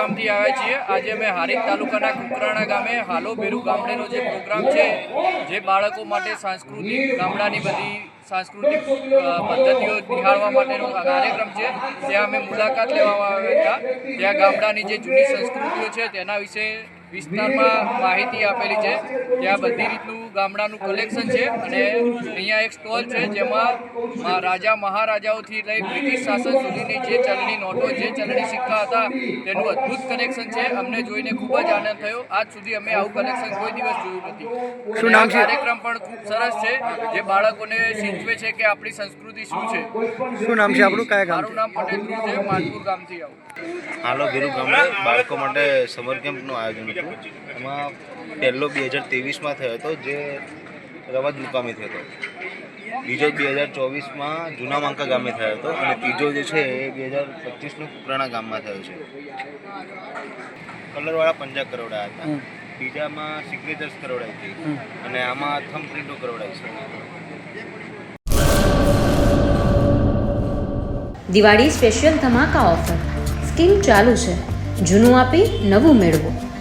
ગામથી આવ્યા છીએ. આજે અમે હારીજ તાલુકાના કુકરાણા ગામે હાલો બેરુ ગામડેનો જે પ્રોગ્રામ છે, જે બાળકો માટે સાંસ્કૃતિક ગામડાની બધી સાંસ્કૃતિક પદ્ધતિઓ નિહાળવા માટેનો કાર્યક્રમ છે. ત્યાં અમે મુલાકાત લેવામાં આવ્યા હતા. ત્યાં ગામડાની જે જૂની સંસ્કૃતિઓ છે, તેના વિશે વિસ્તારમાં માહિતી આપેલી છે ત્યાં બધી રીતનું ગામડાનું કલેક્શન છે અને અહીંયા એક સ્ટોલ છે જેમાં રાજા મહારાજાઓથી લઈ બ્રિટિશ શાસન સુધીની જે ચલણી નોટો જે ચલણી સિક્કા હતા તેનું અદ્ભુત કલેક્શન છે. અમને જોઈને ખૂબ જ આનંદ થયો. આજ સુધી અમે આવું કલેક્શન કોઈ દિવસ જોયું નથી. શું નામ આ છે? કાર્યક્રમ પણ ખૂબ સરસ છે જે બાળકોને શીખવે છે કે આપણી સંસ્કૃતિ શું છે. શું નામ છે આપણું? કયા ગામ મારું નામ પટેલ છે માનપુર ગામથી આવું. હાલો ગીરુ ગામડે બાળકો માટે સમર કેમ્પનું આયોજન હતું એમાં પહેલો બે હજાર ત્રેવીસમાં થયો હતો જે રવાજ મુકામે થયો હતો. બીજો બે હજાર ચોવીસમાં જૂના માંકા ગામે થયો હતો અને ત્રીજો જે છે એ બે હજાર પચીસનો કુકરાણા ગામમાં થયો છે. કલરવાળા પંજા કરોડા હતા. બીજામાં સિગ્નેચર્સ કરોડાઈ હતી. અને આમાં થમ પ્રિન્ટો કરોડાઈ છે. દિવાળી સ્પેશિયલ ધમાકા ઓફર. સ્કીમ ચાલુ છે. જૂનું આપી નવું મેળવો.